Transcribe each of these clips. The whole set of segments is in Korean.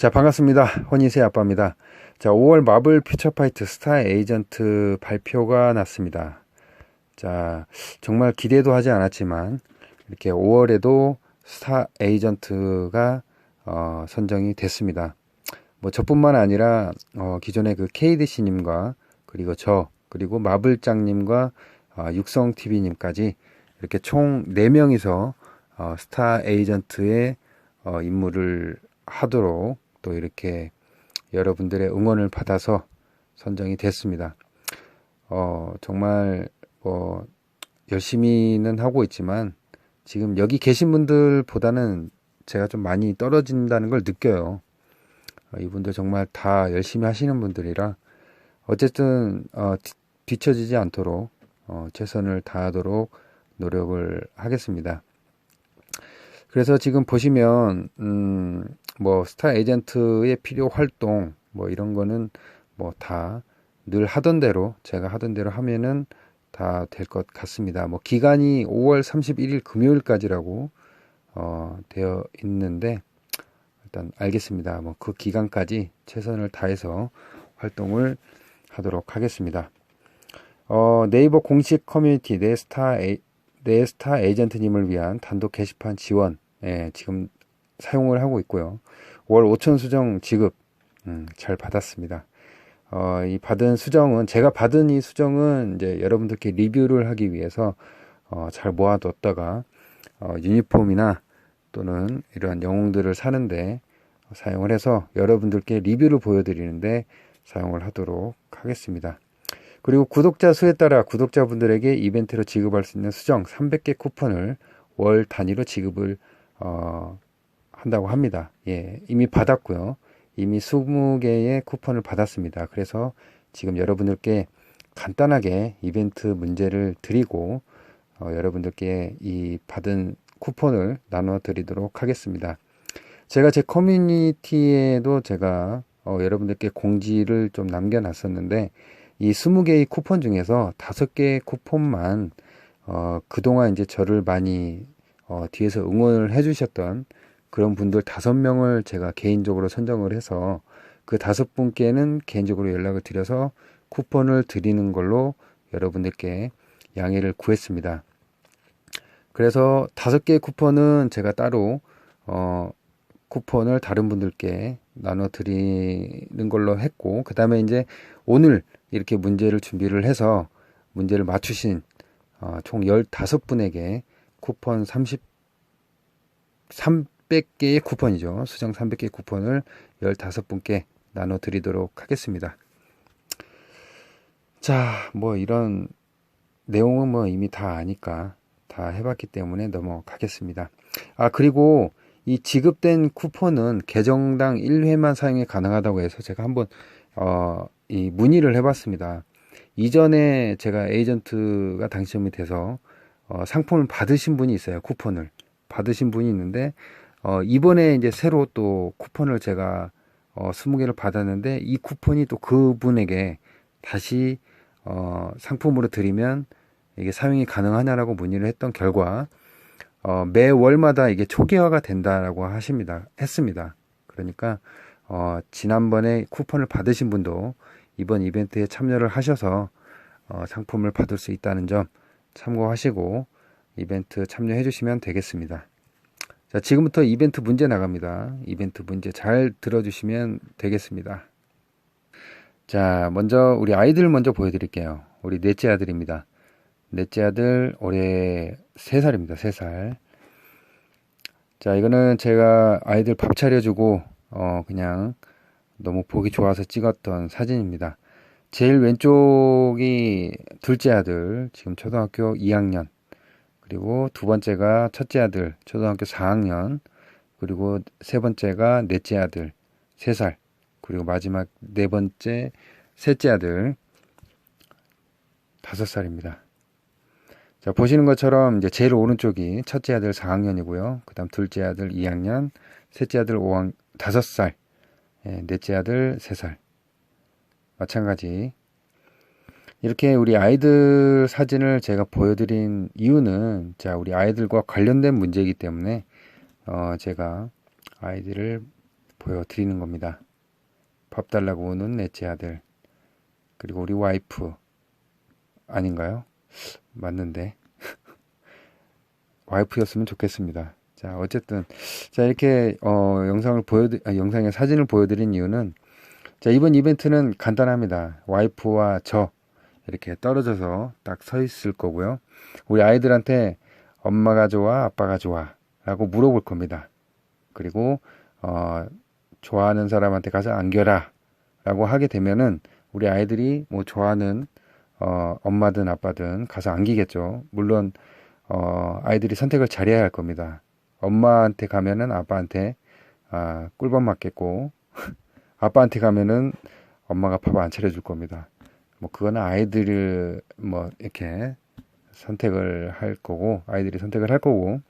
자, 반갑습니다. 허니세 아빠입니다. 자, 5월 마블 퓨처파이트 스타 에이전트 발표가 났습니다. 자, 정말 기대도 하지 않았지만, 이렇게 5월에도 스타 에이전트가, 어, 선정이 됐습니다. 뭐, 저뿐만 아니라, 어, 기존의 그 KDC님과, 그리고 저, 그리고 마블짱님과, 어, 육성TV님까지 이렇게 총 4명이서, 어, 스타 에이전트의, 어, 임무를 하도록 또 이렇게 여러분들의 응원을 받아서 선정이 됐습니다. 어, 정말 뭐 열심히는 하고 있지만 지금 여기 계신 분들보다는 제가 좀 많이 떨어진다는 걸 느껴요. 어, 이분들 정말 다 열심히 하시는 분들이라 어쨌든 어, 뒤 처지지 않도록 어, 최선을 다하도록 노력을 하겠습니다. 그래서 지금 보시면 음, 뭐 스타 에이전트의 필요 활동 뭐 이런 거는 뭐 다 늘 하던 대로 제가 하던 대로 하면은 다 될 것 같습니다. 뭐 기간이 5월 31일 금요일까지라고 어 되어 있는데 일단 알겠습니다. 뭐 그 기간까지 최선을 다해서 활동을 하도록 하겠습니다. 어, 네이버 공식 커뮤니티 내 스타 에이, 내 스타 에이전트님을 위한 단독 게시판 지원 예, 지금 사용을 하고 있고요. 월 5천 수정 지급 음, 잘 받았습니다. 어, 이 받은 수정은 제가 받은 이 수정은 이제 여러분들께 리뷰를 하기 위해서 어, 잘 모아뒀다가 어, 유니폼이나 또는 이러한 영웅들을 사는데 사용을 해서 여러분들께 리뷰를 보여드리는데 사용을 하도록 하겠습니다. 그리고 구독자 수에 따라 구독자분들에게 이벤트로 지급할 수 있는 수정 300개 쿠폰을 월 단위로 지급을 어, 한다고 합니다. 예, 이미 받았고요. 이미 20개의 쿠폰을 받았습니다. 그래서 지금 여러분들께 간단하게 이벤트 문제를 드리고 어, 여러분들께 이 받은 쿠폰을 나눠 드리도록 하겠습니다. 제가 제 커뮤니티에도 제가 어, 여러분들께 공지를 좀 남겨놨었는데 이 20개의 쿠폰 중에서 5개의 쿠폰만 어, 그동안 이제 저를 많이 어, 뒤에서 응원을 해주셨던 그런 분들 다섯 명을 제가 개인적으로 선정을 해서 그 다섯 분께는 개인적으로 연락을 드려서 쿠폰을 드리는 걸로 여러분들께 양해를 구했습니다. 그래서 다섯 개의 쿠폰은 제가 따로 어, 쿠폰을 다른 분들께 나눠 드리는 걸로 했고 그 다음에 이제 오늘 이렇게 문제를 준비를 해서 문제를 맞추신 어, 총 15분에게 쿠폰 30 300개의 쿠폰이죠. 수정 300개 쿠폰을 15분께 나눠 드리도록 하겠습니다. 자, 뭐 이런 내용은 뭐 이미 다 아니까 다 해봤기 때문에 넘어가겠습니다. 아, 그리고 이 지급된 쿠폰은 계정당 1회만 사용이 가능하다고 해서 제가 한번, 어, 이 문의를 해봤습니다. 이전에 제가 에이전트가 당첨이 돼서, 어, 상품을 받으신 분이 있어요. 쿠폰을. 받으신 분이 있는데 어, 이번에 이제 새로 또 쿠폰을 제가 어, 20개를 받았는데 이 쿠폰이 또 그분에게 다시 어, 상품으로 드리면 이게 사용이 가능하냐라고 문의를 했던 결과 어, 매월마다 이게 초기화가 된다라고 하십니다. 했습니다. 그러니까 어, 지난번에 쿠폰을 받으신 분도 이번 이벤트에 참여를 하셔서 어, 상품을 받을 수 있다는 점 참고하시고 이벤트 참여해 주시면 되겠습니다. 자, 지금부터 이벤트 문제 나갑니다. 이벤트 문제 잘 들어주시면 되겠습니다. 자, 먼저 우리 아이들 먼저 보여드릴게요. 우리 넷째 아들입니다. 넷째 아들 올해 3살입니다. 3살. 자, 이거는 제가 아이들 밥 차려주고, 어, 그냥 너무 보기 좋아서 찍었던 사진입니다. 제일 왼쪽이 둘째 아들, 지금 초등학교 2학년. 그리고 두 번째가 첫째 아들 초등학교 4학년 그리고 세 번째가 넷째 아들 3살 그리고 마지막 네 번째 셋째 아들 5살입니다. 자, 보시는 것처럼 이제 제일 오른쪽이 첫째 아들 4학년이고요. 그 다음 둘째 아들 2학년, 셋째 아들 5학 5살, 예, 넷째 아들 3살. 마찬가지 이렇게 우리 아이들 사진을 제가 보여드린 이유는 자 우리 아이들과 관련된 문제이기 때문에 어 제가 아이들을 보여드리는 겁니다. 밥 달라고 우는 넷째 아들. 그리고 우리 와이프. 아닌가요? 맞는데. 와이프였으면 좋겠습니다. 자, 어쨌든. 자, 이렇게, 어, 영상을 보여드, 아, 영상의 사진을 보여 드린 이유는, 자, 이번 이벤트는 간단합니다. 와이프와 저, 이렇게 떨어져서 딱 서 있을 거고요. 우리 아이들한테 엄마가 좋아, 아빠가 좋아, 라고 물어볼 겁니다. 그리고, 어, 좋아하는 사람한테 가서 안겨라, 라고 하게 되면은, 우리 아이들이 뭐 좋아하는, 어, 엄마든 아빠든 가서 안기겠죠. 물론, 어, 아이들이 선택을 잘해야 할 겁니다. 엄마한테 가면은 아빠한테 아, 꿀밤 맞겠고 아빠한테 가면은 엄마가 밥 안 차려줄 겁니다. 뭐 그거는 아이들을 뭐 이렇게 선택을 할 거고 아이들이 선택을 할 거고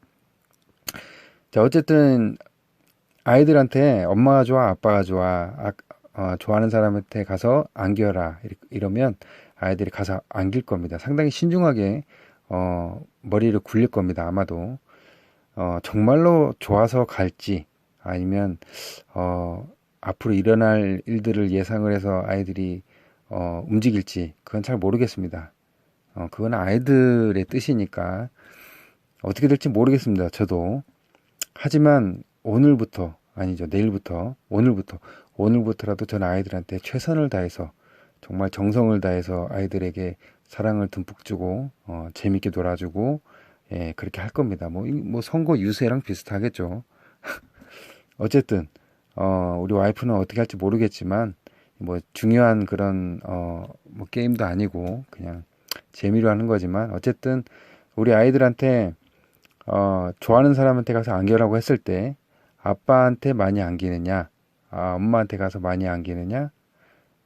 자 어쨌든 아이들한테 엄마가 좋아 아빠가 좋아 아, 어, 좋아하는 사람한테 가서 안겨라 이러면 아이들이 가서 안길 겁니다. 상당히 신중하게 어, 머리를 굴릴 겁니다. 아마도 어, 정말로 좋아서 갈지 아니면 어, 앞으로 일어날 일들을 예상을 해서 아이들이 어, 움직일지 그건 잘 모르겠습니다. 어, 그건 아이들의 뜻이니까 어떻게 될지 모르겠습니다. 저도 하지만 오늘부터 아니죠 내일부터 오늘부터 오늘부터라도 전 아이들한테 최선을 다해서 정말 정성을 다해서 아이들에게 사랑을 듬뿍 주고 어, 재밌게 놀아주고 예, 그렇게 할 겁니다. 뭐, 뭐 선거 유세랑 비슷하겠죠. 어쨌든 어, 우리 와이프는 어떻게 할지 모르겠지만 뭐 중요한 그런 어, 뭐 게임도 아니고 그냥 재미로 하는 거지만 어쨌든 우리 아이들한테 어, 좋아하는 사람한테 가서 안겨라고 했을 때 아빠한테 많이 안기느냐, 아, 엄마한테 가서 많이 안기느냐,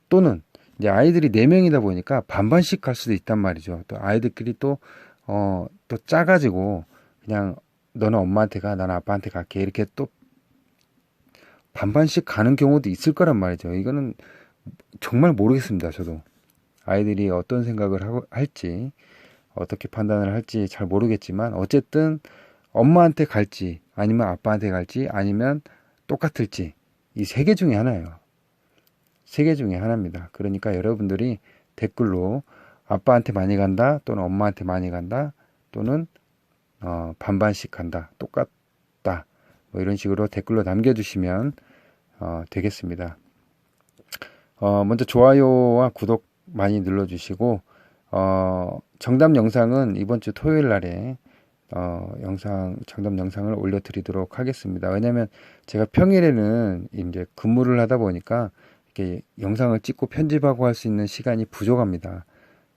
또는 이제 아이들이 네 명이다 보니까 반반씩 갈 수도 있단 말이죠. 또 아이들끼리 또 어, 또 짜가지고 그냥 너는 엄마한테 가, 나는 아빠한테 갈게 이렇게 또 반반씩 가는 경우도 있을 거란 말이죠. 이거는 정말 모르겠습니다. 저도 아이들이 어떤 생각을 하고 할지 어떻게 판단을 할지 잘 모르겠지만 어쨌든 엄마한테 갈지 아니면 아빠한테 갈지 아니면 똑같을지 이 세 개 중에 하나예요. 세 개 중에 하나입니다. 그러니까 여러분들이 댓글로 아빠한테 많이 간다 또는 엄마한테 많이 간다 또는 어, 반반씩 간다 똑같다 뭐 이런 식으로 댓글로 남겨주시면 어, 되겠습니다. 어, 먼저 좋아요와 구독 많이 눌러주시고 어, 정답 영상은 이번 주 토요일 날에 어, 영상 정답 영상을 올려드리도록 하겠습니다. 왜냐하면 제가 평일에는 이제 근무를 하다 보니까 이렇게 영상을 찍고 편집하고 할 수 있는 시간이 부족합니다.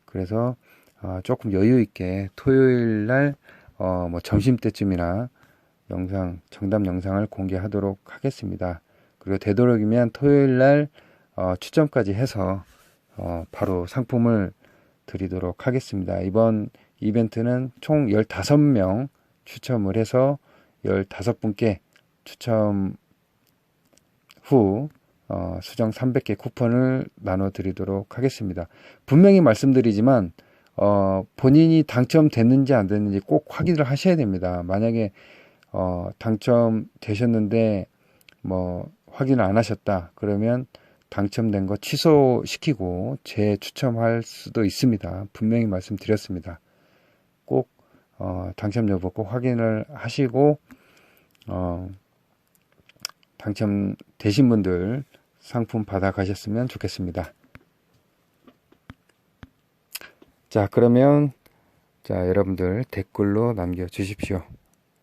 그래서 어, 조금 여유 있게 토요일 날 어, 뭐 점심 때쯤이나 영상 정답 영상을 공개하도록 하겠습니다. 그리고 되도록이면 토요일 날 어, 추첨까지 해서 어, 바로 상품을 드리도록 하겠습니다. 이번 이벤트는 총 15명 추첨을 해서 15분께 추첨 후 어, 수정 300개 쿠폰을 나눠 드리도록 하겠습니다. 분명히 말씀드리지만 어, 본인이 당첨됐는지 안 됐는지 꼭 확인을 하셔야 됩니다. 만약에 어, 당첨되셨는데 뭐 확인을 안 하셨다 그러면 당첨된 거 취소시키고 재추첨할 수도 있습니다. 분명히 말씀드렸습니다. 꼭 어, 당첨 여부 꼭 확인을 하시고 어, 당첨되신 분들 상품 받아 가셨으면 좋겠습니다. 자, 그러면 자, 여러분들 댓글로 남겨 주십시오.